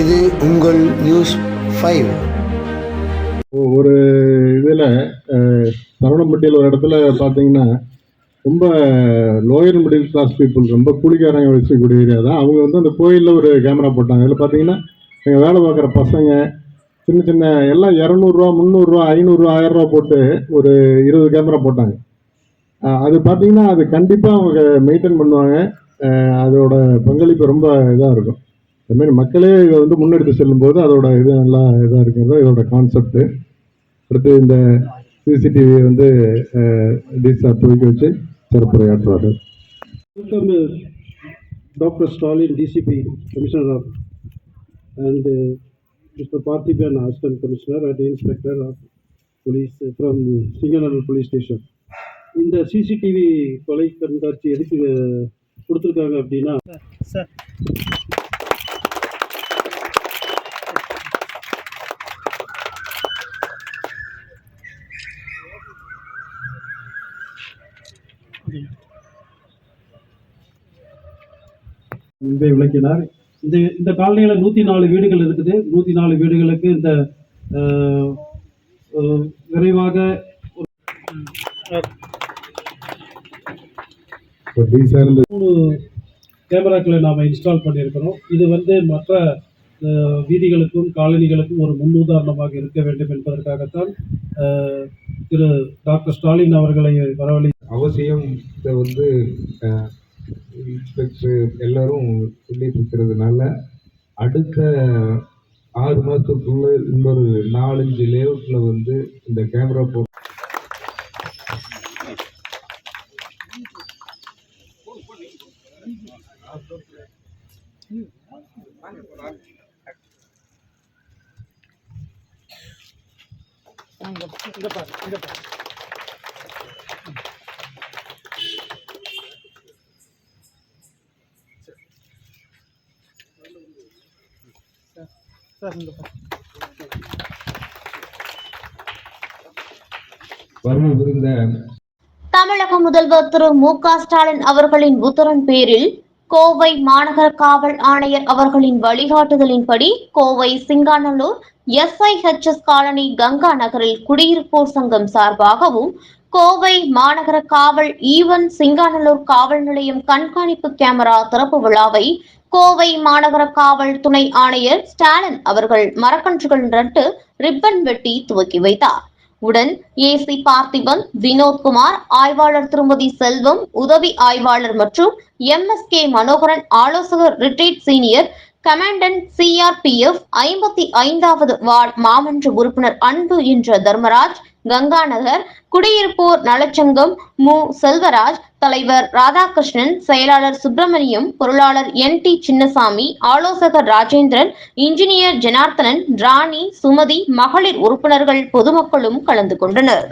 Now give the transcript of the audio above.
இது உங்கள் news five ஒரு இதில் சரவணம்பட்டியில் ஒரு இடத்துல பார்த்தீங்கன்னா ரொம்ப லோயர் மிடில் கிளாஸ் பீப்புள் ரொம்ப கூலிக்காரங்க வச்சுக்கூடிய ஏரியா தான். அவங்க வந்து அந்த கோயிலில் ஒரு கேமரா போட்டாங்க. அதில் பார்த்தீங்கன்னா எங்கள் வேலை பார்க்குற பசங்க சின்ன சின்ன எல்லாம் இரநூறுவா முந்நூறுரூவா ஐநூறுரூவா ஆயிரரூவா போட்டு ஒரு இருபது கேமரா போட்டாங்க. அது பார்த்தீங்கன்னா அது கண்டிப்பாக அவங்க மெயின்டைன் பண்ணுவாங்க. அதோட பங்களிப்பு ரொம்ப இதாக இருக்கும். அதுமாரி மக்களே இதை வந்து முன்னெடுத்து செல்லும்போது அதோட இது நல்லா இதாக இருக்கிறது இதோட கான்செப்ட் அடுத்து இந்த சிசிடிவி வந்து டிசா துவக்கி வச்சு சிறப்புரையாற்றுவார்கள் uh. Stalin, DCP, Commissioner of, and uh, Mr. Parthiban, Assistant Commissioner and Inspector of Police uh, from Singanallur Police Station. இந்த சிசிடிவி கொலை கண்காட்சி எதுக்கு கொடுத்திருக்காங்க அப்படின்னா இதை விளக்கினார். இந்த இந்த காலனியில் நூற்றி நாலு வீடுகள் இருக்குது. நூற்றி நாலு வீடுகளுக்கு இந்த விரைவாக இருந்து கேமராக்களை நாம் இன்ஸ்டால் பண்ணியிருக்கிறோம். இது வந்து மற்ற வீதிகளுக்கும் காலனிகளுக்கும் ஒரு முன்னுதாரணமாக இருக்க வேண்டும் என்பதற்காகத்தான் திரு டாக்டர் ஸ்டாலின் அவர்களை வரவழி அவசியம் இதை வந்து அஹ், இன்ஸ்பெக்டர் எல்லாரும் சொல்லிட்டு இருக்கிறதுனால அடுத்த ஆறு மாதத்துக்குள்ள இன்னொரு நாலஞ்சு லேஅவுட்டில் வந்து இந்த கேமரா போ வரவிருந்த தமிழக முதல்வர் திரு மு க ஸ்டாலின் அவர்களின் உத்தரவின் பேரில் கோவை மாநகர காவல் ஆணையர் அவர்களின் வழிகாட்டுதலின்படி கோவை சிங்காநல்லூர் எஸ்ஐஹெச்எஸ் காலனி கங்கா நகரில் குடியிருப்போர் சங்கம் சார்பாகவும் கோவை மாநகர காவல் ஈவன் சிங்காநல்லூர் காவல் நிலையம் கண்காணிப்பு கேமரா திறப்பு விழாவை கோவை மாநகர காவல் துணை ஆணையர் ஸ்டாலின் அவர்கள் மரக்கன்றுகள் நட்டு ரிப்பன் வெட்டி துவக்கி வைத்தார். உடன் ஏசி பார்த்திபன் வினோத்குமார் ஆய்வாளர் திருமதி செல்வம் உதவி ஆய்வாளர் மற்றும் எம் எஸ் கே மனோகரன் ஆலோசகர் ரிட்ரீட் சீனியர் கமாண்டன்ட் சிஆர்பிஎஃப் ஐம்பத்தி ஐந்தாவது வார்டு மாமன்ற உறுப்பினர் அன்பு என்ற தர்மராஜ் கங்காநகர் குடியிருப்போர் நலச்சங்கம் மு. செல்வராஜ் தலைவர் ராதாகிருஷ்ணன் செயலாளர் சுப்பிரமணியம் பொருளாளர் என். டி. சின்னசாமி ஆலோசகர் ராஜேந்திரன் இன்ஜினியர் ஜனார்த்தனன் ராணி சுமதி மகளிர் உறுப்பினர்கள் பொதுமக்களும் கலந்து கொண்டனர்.